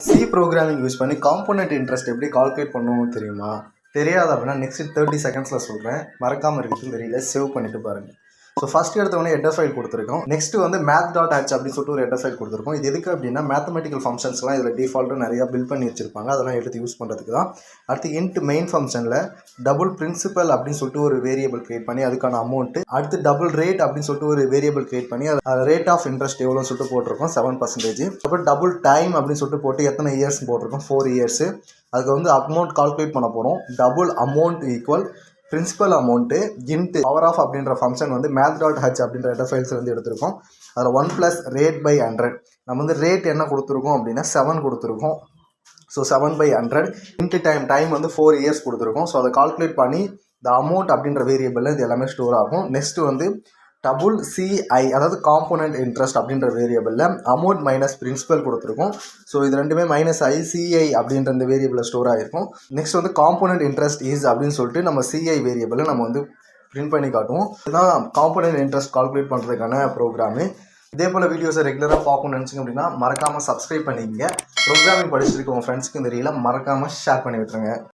C programming use பண்ணி compound interest எப்படி calculate பண்ணுவோம் தெரியுமா? தெரியாது அப்படின்னா நெக்ஸ்ட் தேர்ட்டி செகண்ட்ஸில் சொல்கிறேன் மறக்காமல் இருக்கிறது தெரியல சேவ் பண்ணிட்டு பாருங்கள் ஸோ ஃபஸ்ட் எடுத்தவொடனே ஹெட்டர் ஃபைல் கொடுத்துருக்கோம். நெக்ஸ்ட் வந்து மேத் டாட் ஹேச் அப்படின்னு சொல்லிட்டு ஒரு ஹெட்டர் ஃபைல் கொடுத்துருக்கோம். இது எதுக்கு அப்படின்னா மேத்தமெட்டிக்கல் ஃபங்க்ஷன்ஸ்லாம் இதில் டிஃபால்ட்டு நிறையா பில்ட் பண்ணி வச்சிருப்பாங்க அதெல்லாம் எடுத்து யூஸ் பண்ணுறதுக்கு தான் அடுத்து இன்ட் மெயின் ஃபங்க்ஷனில் டபுள் பிரின்சிபல் அப்படின்னு சொல்லிட்டு ஒரு வேரியபிள் கிரியேட் பண்ணி அதுக்கான அமௌண்ட்டு அடுத்து டபுள் ரேட் அப்படின்னு சொல்லிட்டு ஒரு வேரியபிள் கிரியேட் பண்ணி அது ரேட் ஆஃப் இன்ட்ரெஸ்ட் எவ்வளோன்னு சொல்லிட்டு போட்டிருக்கோம். செவன் பர்சன்டேஜ் அப்புறம் டபுள் டைம் அப்படின்னு சொல்லிட்டு போட்டு எத்தனை இயர்ஸ் போட்டிருக்கோம்? ஃபோர் இயர்ஸு அதுக்கு வந்து அமௌண்ட் கால்குலேட் பண்ண போகிறோம் double amount equal principal amount into power of அப்படின்ற ஃபங்க்ஷன் வந்து மேத் டாட் ஹச் அப்படின்ற டேட்டா ஃபைல்ஸ் வந்து எடுத்திருக்கோம். அதில் one plus rate by hundred நம்ம வந்து ரேட் என்ன கொடுத்துருக்கோம் அப்படின்னா செவன் கொடுத்துருக்கோம். So seven by hundred into time time வந்து ஃபோர் இயர்ஸ் கொடுத்துருக்கோம். ஸோ அதை கால்குலேட் பண்ணி த அமௌண்ட் அப்படின்ற வேரியபிளில் இது எல்லாமே ஸ்டோர் ஆகும். நெக்ஸ்ட்டு வந்து டபுள் சிஐ அதாவது காம்போனன்ட் இன்ட்ரெஸ்ட் அப்படின்ற வேரியபிளில் அமௌண்ட் மைனஸ் பிரின்சிபல் கொடுத்துருக்கோம். ஸோ இது ரெண்டுமே மைனஸ் ஐ சிஐ அப்படின்ற இந்த வேரியபிளில் ஸ்டோர் ஆகிருக்கும் நெக்ஸ்ட் வந்து காம்போனன்ட் இன்ட்ரெஸ்ட் இஸ் அப்படின்னு சொல்லிட்டு நம்ம சிஐ வேரியபிளை நம்ம வந்து பிரிண்ட் பண்ணி காட்டுவோம். இதுதான் காம்போனன்ட் இன்ட்ரெஸ்ட் கால்குலேட் பண்ணுறதுக்கான ப்ரோக்ராமு இதே போல் வீடியோஸை ரெகுலராக பார்க்கணும்னு நினச்சிங்க அப்படின்னா மறக்காமல் சப்ஸ்கிரைப் பண்ணிக்கங்க. ப்ரோக்ராமிங் படிச்சிருக்க உங்கள் தெரியல மறக்காமல் ஷேர் பண்ணி விட்டுருங்க.